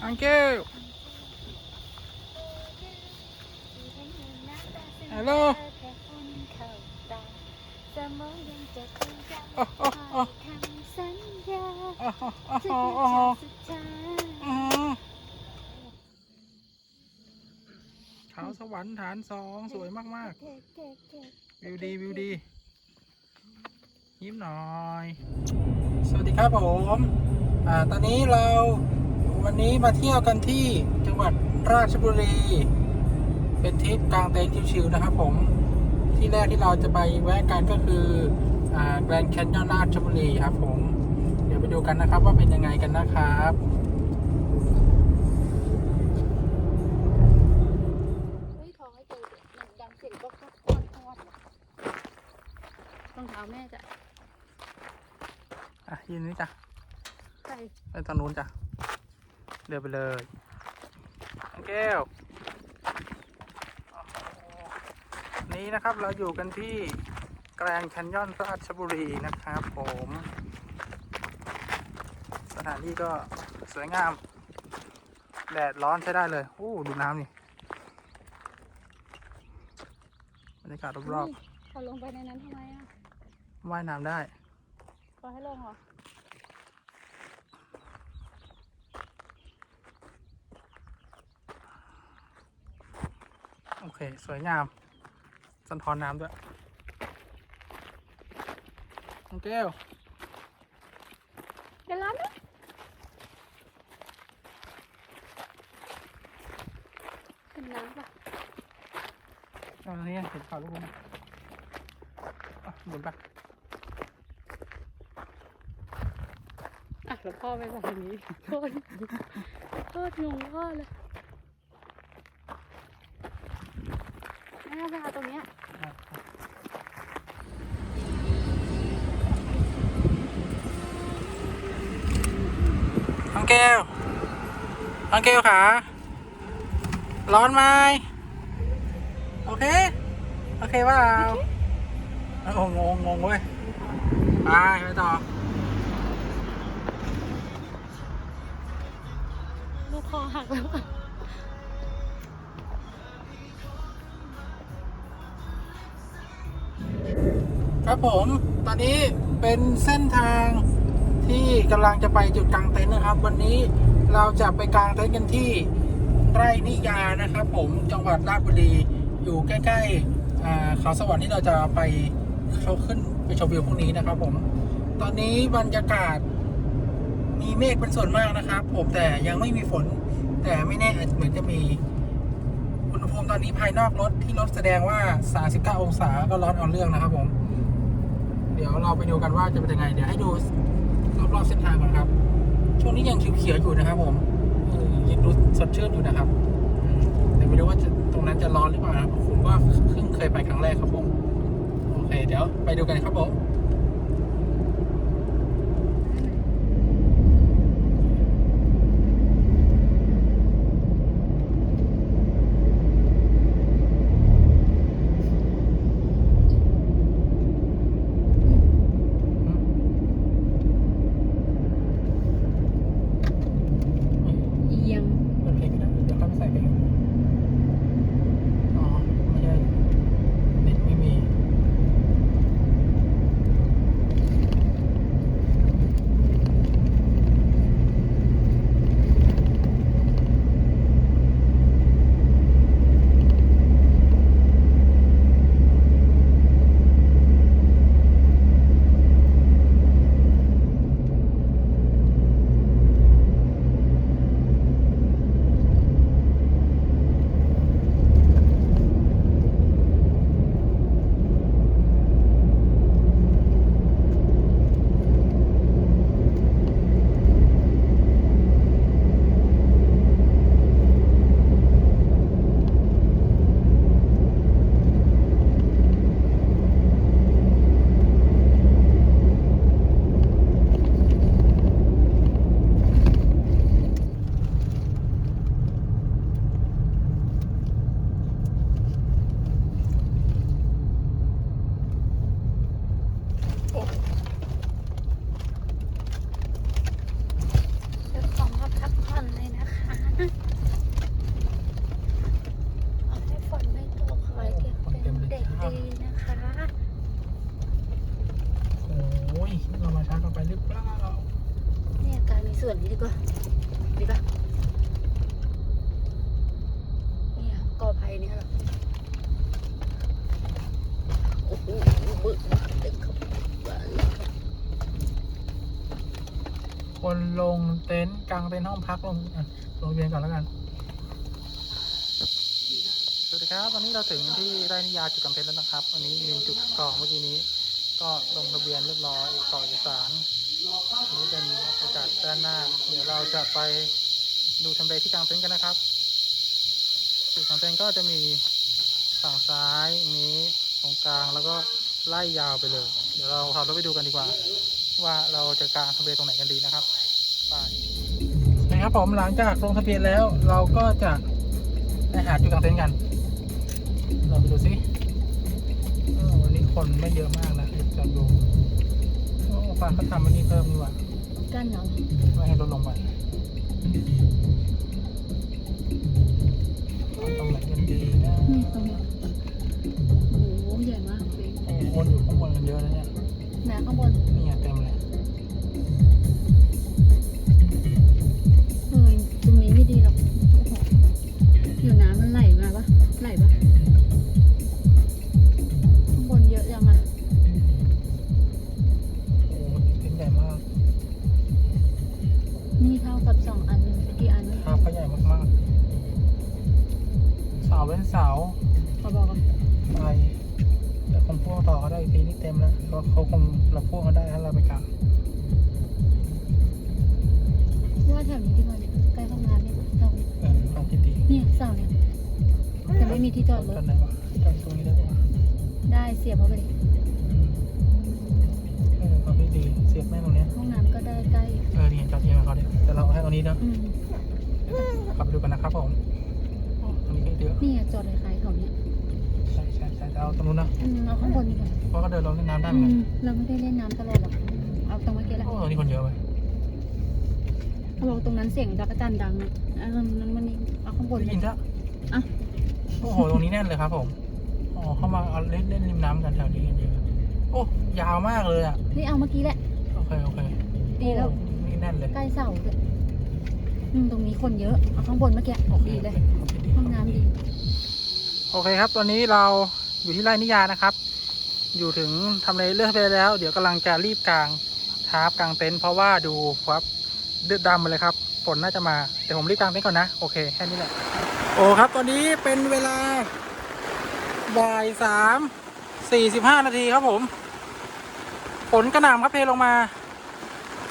Thank you Hello อ้โเขาสวรรค์ฐานสองสวยมากๆ วิวดีวิวดี ยิ้มหน่อย สวัสดีครับผม อ่า ตอนนี้เรา วันนี้มาเที่ยวกันที่จังหวัดราชบุรี เป็นทริปกลางเต็นท์ชิวๆนะครับผมที่แรกที่เราจะไปแวะกันก็คืออ่าแกรนด์แคนยอนราชบุรีครับผม เดี๋ยวไปดูกันนะครับว่าเป็นยังไงกันนะครับรองเท้าแม่จะอะยืนนี่จ้ะใส่ไปตรงนู้นจ้ะ เดินไปเลยน้องแก้วโอ้โหนี้นะครับเราอยู่กันที่แกรนด์แคนยอนราชบุรีนะครับผม สถานที่ก็สวยงาม แดดร้อนใช้ได้เลยโอ้ดูน้ำนี่บรรยากาศรอบเขาลงไปในนั้นทำไมอะๆว่ายน้ำได้เขาให้ลงเหรอ โอเค สวยงามสะท้อนน้ำด้วยน้องแก้วเดี๋ยวร้อนนะขึ้นน้ำปะตอนนี้เห็นข่าวลูกมั้ยอะหมุนไปอะแล้วพ่อไปบอกอย่างนี้โคตรโคตรงงพ่อเลย แม่จะเอาตรงเนี้ยน้องแก้วน้องแก้วขาร้อนไหมโอเค โอเคเปล่าโอ้งงงงเว้ยไปไปต่อลูกคอหักแล้ว ครับผมตอนนี้เป็นเส้นทางที่กำลังจะไปจุดกลางเต็นท์นะครับ วันนี้เราจะไปกลางเต็นท์กันที่ไร่นิยานะครับ ผมจังหวัดราชบุรีอยู่ใกล้ๆเขาสวรรค์ที่เราจะไปเขาขึ้นไปชมวิวพรุ่งนี้นะครับ ผม ตอนนี้บรรยากาศมีเมฆเป็นส่วนมากนะครับ ผมแต่ยังไม่มีฝน แต่ไม่แน่อาจเหมือนจะมีอุณหภูมิตอนนี้ภายนอกรถที่รถแสดงว่า 39 องศาก็ร้อนเอาเรื่องนะครับผม เราไปดูกันว่าจะเป็นยังไง เดี๋ยวให้ดูรอบๆเส้นทางก่อนครับ ช่วงนี้ยังเขียวๆอยู่นะครับผมยังดูสดชื่นอยู่นะครับแต่ไม่รู้ว่าตรงนั้นจะร้อนหรือเปล่านะผมว่าเพิ่งเคยไปครั้งแรกครับผม โอเค เดี๋ยวไปดูกันครับผม คนลงเต็นท์กลางเต็นท์ห้องพักลงลงทะเบียนก่อนแล้วกัน สวัสดีครับ วันนี้เราถึงที่ไร่นิยาจุดกางเต็นท์แล้วนะครับวันนี้มีจุดกรอกเมื่อกี้นี้ ก็ลงทะเบียนเรียบร้อยกรอกเอกสารนี้เป็นอากาศด้านหน้า เดี๋ยวเราจะไปดูทำเลที่กลางเต็นท์กันนะครับจุดกางเต็นท์ก็จะมีฝั่งซ้ายนี้ตรงกลางแล้วก็ไล่ยาวไปเลย เดี๋ยวเราขับรถไปดูกันดีกว่า ว่าเราจะกางทำเลตรงไหนกันดีนะครับไปนะครับผมหลังจากลงทะเบียนแล้ว เราก็จะไปหาจุดกางเต็นท์กัน เราไปดูซิเออวันนี้คนไม่เยอะมากนะจอดดูโอ้ฟังเขาทำวันนี้เพิ่มดีกว่ากั้นเหรอไม่ให้ลดลงไปเอาตรงไหนกันดีนะนี่ตรงเนี้ยโอ้โหใหญ่มากเลยโอ้โหคนอยู่ข้างบนกันเยอะนะเนี่ยแหนาข้างบน พ่วงต่อเขาได้อีกทีนี่เต็มแล้วเขาเขาคงเราพ่วงเขาได้ถ้าเราไปกลางว่าแถวนี้ดีกว่าเนี่ยใกล้ห้องน้ำเนี่ยเสาเนี่ยเออความคิดดีเนี่ยเสาเนี่ยแต่ไม่มีที่จอดรตอถนไหนวะจอดตรงนี้ได้ปะวะได้เสียบเข้าไปดิอืมเออความคิดดีเสียบแม่งตรงเนี้ยห้องน้ำก็ได้ใกล้เออนี่จอดเทียมกับเขาเนี่ยแต่เราเอาให้ตรงนี้เนาะอืมขับไปดูกันนะครับผมตรงนี้ก็เยอะนี่อะจอดเลยใครเขาเนี่ย ใช่ใช่ใช่แต่เอาตรงนู้นนะอืมเอาข้างบนดีกว่าเพราะก็เดินลงเล่นน้ำได้เหมือือนกันมเราไม่ได้เล่นน้ำตลอดหรอกเอาตรงเมื่อกี้แหละโอ้ตรงนี้คนเยอะไปเขาบอกตรงนั้นเสียงจักรจันทร์ดังอะเอาตรงนั้นมันนี่เอาข้างบนได้เลยิยนซะอะโอ้โหตรงนี้แน่นเลยครับผมอ๋อเข้ามาเอาเล่นเล่นริมน้ำกันแถวนี้กันเยอะโอ้ยาวมากเลยอะนี่เอาเมื่อกี้แหละ โอเคโอเคดีแล้ว โอ้นี่แน่นเลยใกล้เสาเลยอืมตรงนี้คนเยอะเอาข้างบนเมื่อกี้โอเคดีเลยโอเคดีห้องน้ำดี โอเคครับ ตอนนี้เราอยู่ที่ไร่นิยานะครับ อยู่ถึงทำเลเลือกไปแล้ว เดี๋ยวกำลังจะรีบกลางทาร์ปกางเต็นท์เพราะว่าดูครับเดือดดำมาเลยครับฝนน่าจะมาเดี๋ยวผมรีบกลางเต็นท์ก่อนนะ โอเคแค่นี้แหละ โอ้ครับ ตอนนี้เป็นเวลาบ่ายสามสี่สิบห้านาทีครับผมฝนกระหน่ำครับเทลงมา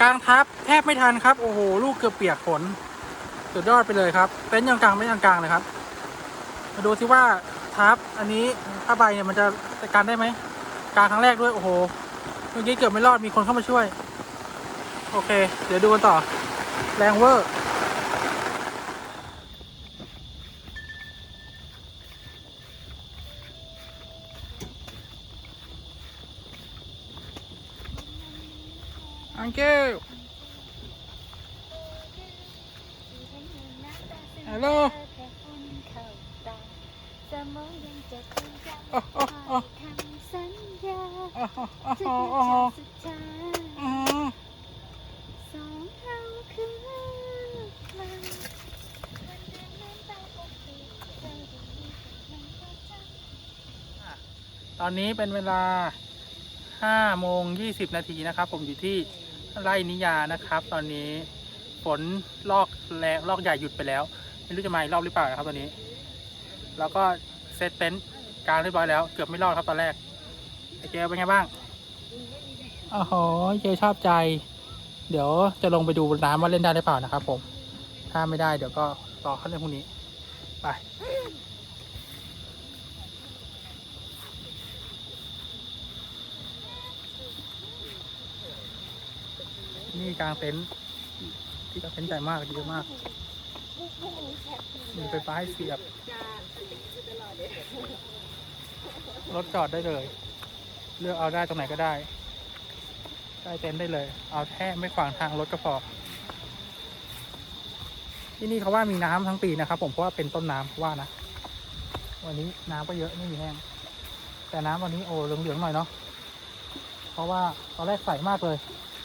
กลางทับแทบไม่ทันครับ โอ้โห ลูกเกือบเปียกฝนสุดยอดไปเลยครับเต็นท์ยังกลางไม่ยังกลางเลยครับ มาดูซิว่าทับอันนี้ผ้าใบเนี่ยมันจะจัดการได้ไหมกลางครั้งแรกด้วย โอ้โห เมื่อกี้เกือบไม่รอดมีคนเข้ามาช่วย โอเค เดี๋ยวดูกันต่อ แรงเวอร์ อังเกล ฮัลโหล โอ้โอ้โอ้โอ้โหโอ้โหโอ้โหอืมต อนนี้เป็นเวลา5โมง20 นาทีนะครับ ผมอยู่ที่ไร่นิยานะครับ ตอนนี้ฝนลอกแรงลอกใหญ่หยุดไปแล้ว ไม่รู้จะมาอีกรอบหรือเปล่านะครับตอนนี้ แล้วก็เซตเต็นท์กลางเรียบร้อยแล้ว เกือบไม่รอดครับตอนแรกไอเจเป็นไงบ้างโอ้โหเจชอบใจ เดี๋ยวจะลงไปดูน้ำว่าเล่นได้หรือเปล่านะครับ ผม ถ้าไม่ได้เดี๋ยวก็รอขั้นเรื่องพรุ่งนี้ไป นี่กลางเต็นท์ที่กลางเต็นท์ใหญ่มากเยอะมาก มีไฟฟ้าให้เสียบ รถจอดได้เลย เลือกเอาได้ตรงไหนก็ได้ได้เต็นท์ได้เลย เอาแค่ไม่ขวางทางรถก็พอที่นี่เขาว่ามีน้ำทั้งปีนะครับ ผมเพราะว่าเป็นต้นน้ำเขาว่านะวันนี้น้ำก็เยอะไม่มีแห้งแต่น้ำวันนี้โอ้เหลืองๆหน่อยเนาะเพราะว่าตอนแรกใสมากเลย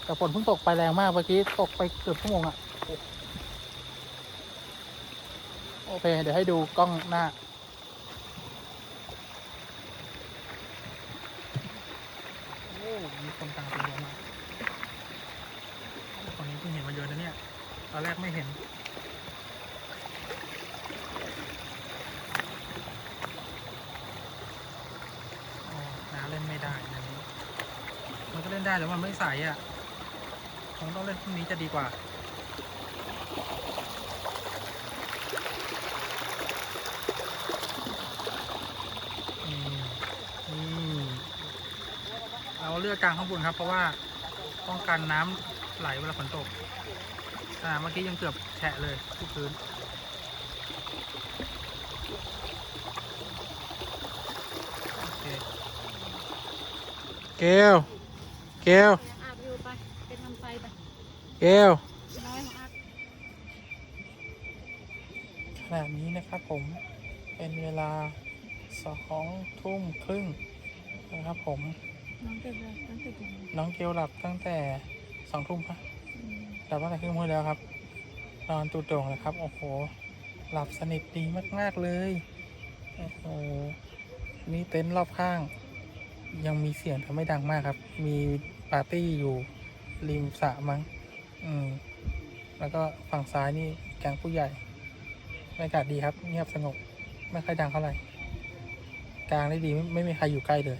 แต่ฝนเพิ่งตกไปแรงมากเมื่อกี้ตกไปเกือบชั่วโมงอะโอเค เดี๋ยวให้ดูกล้องหน้า โอ้ มีคนตามเป็นเยอะมากคนนี้เพิ่งเห็นมาเยอะนะเนี่ย ตอนแรกไม่เห็นน้าเล่นไม่ได้นะนี้มันก็เล่นได้แต่มันไม่ใสอะ คงต้องเล่นพรุ่งนี้จะดีกว่านี่เราเลือกกลางข้างบนครับ เพราะว่าป้องกันน้ำไหลเวลาฝนตกอ่าเมื่อกี้ยังเกือบแฉะเลยที่พื้นเคเกลเกล อาบอยู่ไปไปทำไฟไป เกลน้อยของอาบขณะนี้นะครับผมเป็นเวลาสองทุ่มครึ่งนะครับผม น้องเกิดอะไรน้องเกิดยังไงน้องเกลหลับตั้งแต่สองทุ่มปะอืมหลับตั้งแต่ครึ่งมื้อแล้วครับ นอนตูดโด่งเลยครับ โอ้โห หลับสนิทดีมากๆเลย โอ้โห นี่เต็นท์รอบข้าง ยังมีเสียงแต่ไม่ดังมากครับ มีปาร์ตี้อยู่ริมสระมั้ง อืม แล้วก็ฝั่งซ้ายนี่แก๊งผู้ใหญ่บรรยากาศดีครับ เงียบสงบ ไม่ค่อยดังเท่าไหร่ กลางได้ดีไม่ไม่มีใครอยู่ใกล้เลย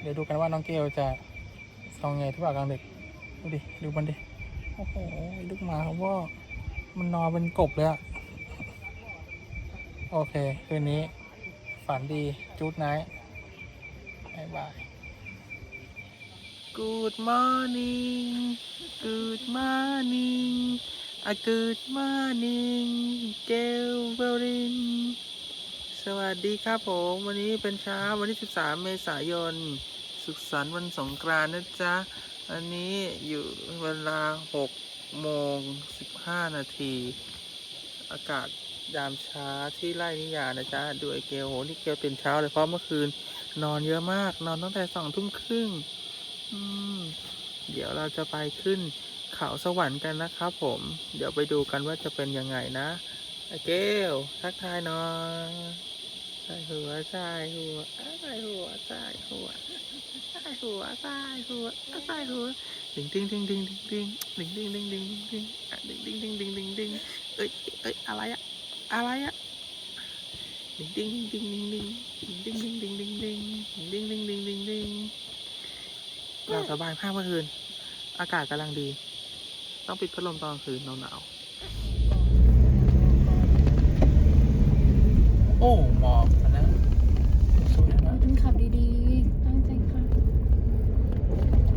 เดี๋ยวดูกันว่าน้องเกลจะทำไงที่ว่ากลางเดึกดูดิ ดูมันดิ โอ้โหลูกหมาเขาว่า มันนอนเป็นกบเลยอะโอเค คืนนี้ ฝันดีจูดไนท์บายบาย Good morning Good morning a Good morning เกลเบลินสวัสดีครับผม วันนี้เป็นเช้าวันที่ 13 เมษายน สุขสันต์วันสงกรานต์นะจ๊ะ อันนี้อยู่เวลา6โมง 15 นาที อากาศยามเช้าที่ไร่นิยานะจ๊ะ ดูไอเกลโหนี่เกลตื่นเช้าเลยเพราะเมื่อคืนนอนเยอะมาก นอนตั้งแต่สองทุ่มครึ่ง เดี๋ยวเราจะไปขึ้นเขาสวรรค์กันนะครับผม เดี๋ยวไปดูกันว่าจะเป็นยังไงนะไอเกลทักทายหน่อยใส่หัวใส่หัวใส่หัวใส่หัวใส่หัวใส่หัวใส่หัวดิ้งดิ้งดิ้งดิ้งดิ้งดิ้งดิ้งดิ้งดิ้งดิงดิงดิงดิงดิงดิงดิงดิงเอ้ยเอ้ยอะไรอะอะไรอะดิ้งดิ้งดิ้งดิ้งดิ้งดิ้งดิ้งดิ้งดิงดิงดิงดิงดิงดิง ดิงเราสบายมากเมื่อคืน อากาศกำลังดี ต้องปิดพัดลมตอนกลางคืนหนาวๆโอ้หมอกอันนะสวยนะต้องขับดีๆ ตั้งใจขับตั้งใจขับ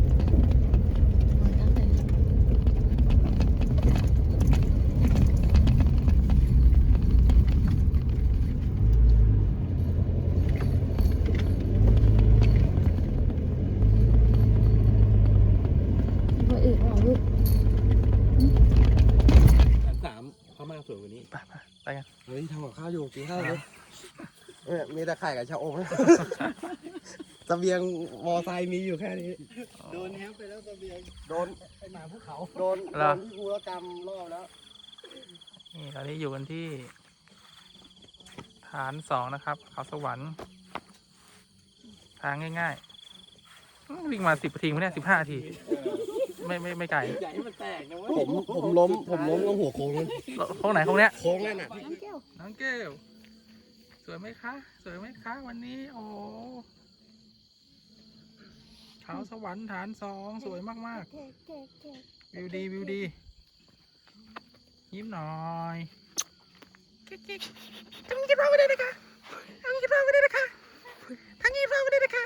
ว่า อึเปล่าลูกชั้นสามพม่าสวยกว่านี้ไปไปไปกันเฮ้ยทำกับข้าวอยู่กินข้าวเลยเออมีแต่ไข่กับชะอมเสบียงมอไซค์มีอยู่แค่นี้ โดนแฮมไปแล้วตะเบียง โดนไปหมาภูเขา โดนเหรโดอนที่กูรกรรมรอบแล้ว นี่ตอนนี้อยู่กันที่ ฐานสองนะครับเขาสวรรค์ ทางง่ายๆอืมวิ่งมาสิบนาทีมั้งเนี่ยสิบห้านาที ไม่ไม่ไม่ไกลใหญ่ให้มันแตกนะเว้ยผมผมล้มผมล้มตรงหัวโค้งนั่นโค้งไหนโค้งเนี้ยโค้งนั่นน่ะน้ำแก้วน้องเกลสวยไหมคะ สวยไหมคะ วันนี้ โอ้โหเขาสวรรค์ฐานสองสวยมากเก๊กเก๊กเก๊กๆวิวดีวิวดี ยิ้มหน่อยเก๊กๆทางนี้จะพาไปได้นะคะทางนี้จะพาไปได้นะคะทางนี้พาไปได้นะคะ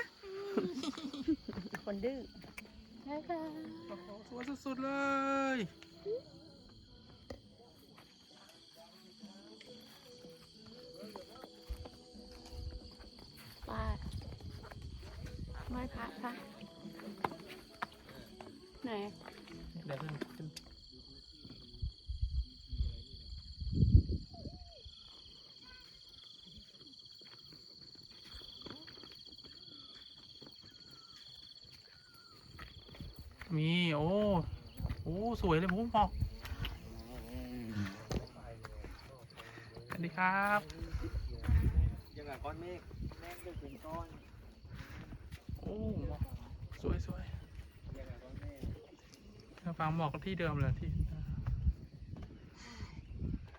คนดื้อ ใช่ค่ะโอ้โหสวยสุดๆเลย ป้าไหว้พระค่ะไหน เดี๋ยวขึ้นขึ้น มีสวยเลยผมบอกสวัสดีครับยังไงก้อนเมฆแม่งจะเป็นก้อน โอ้ สวยสวยยังไงก้อนเมฆฟังหมอกที่เดิมเลยที่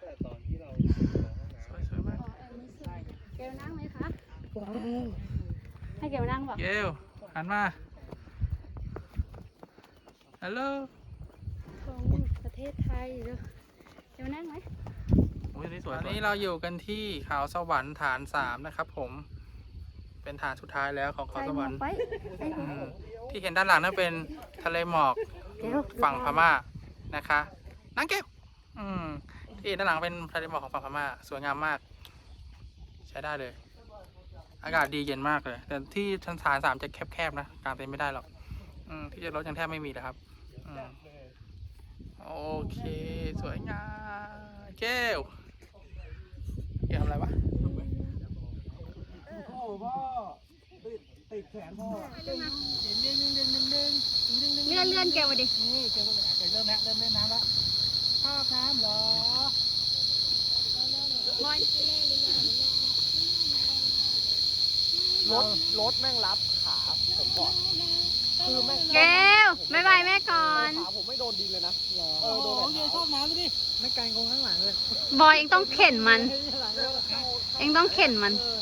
แต่ตอนที่เราสวยสวยมากอ๋ออันนี้สวยเกลนั่งไหมคะให้เกลนั่งเปล่ะเกลหันมา ฮัลโหลของประเทศไทยเด้อเกลนั่งไหมโอ้ยอันนี้สวยตอนนี้เราอยู่กันที่เขาสวรรค์ฐานสามนะครับ ผม เป็นฐานสุดท้ายแล้วของเขาใส่สหมววรกรค์ไปใส่หมวอืกมที่เห็นด้านหลังนั่นเป็นทะเลหมอกเกลฝั่งพม่านะคะ นั่งเก็บ อืม ที่ด้านหลังเป็นทะเลหมอกของฝั่งพม่า สวยงามมาก ใช้ได้เลย อากาศดีเย็นมากเลย แต่ที่ชั้นฐานสามจะแคบๆนะกลางเต็นท์ไม่ได้หรอก อืมที่จะรถยังแทบไม่มีเลยครับอืม โอเค สวยงามเจ้วอย่าทำอะไรวะโอ้พ่อติดติดแขนพ่อเดินเดินเดินเดินเดินเลื่อนเลื่อนแกมาดินี่แกมาแกเริ่นแล้วเริ่นเล่นน้ำแล้วพ่อครับหรอลอยรถรถแม่งรับขาผมบอด คือแม่งเกลบายบายแม่ก่อน ขาผมไม่โดนดินเลยนะเอโอ้อโหโดนเกลชอบน้ำดูดิไม่ไกลกองข้างหลังเลยบอยเองต้องเข็นมัน เองต้องเข็นมัน เออ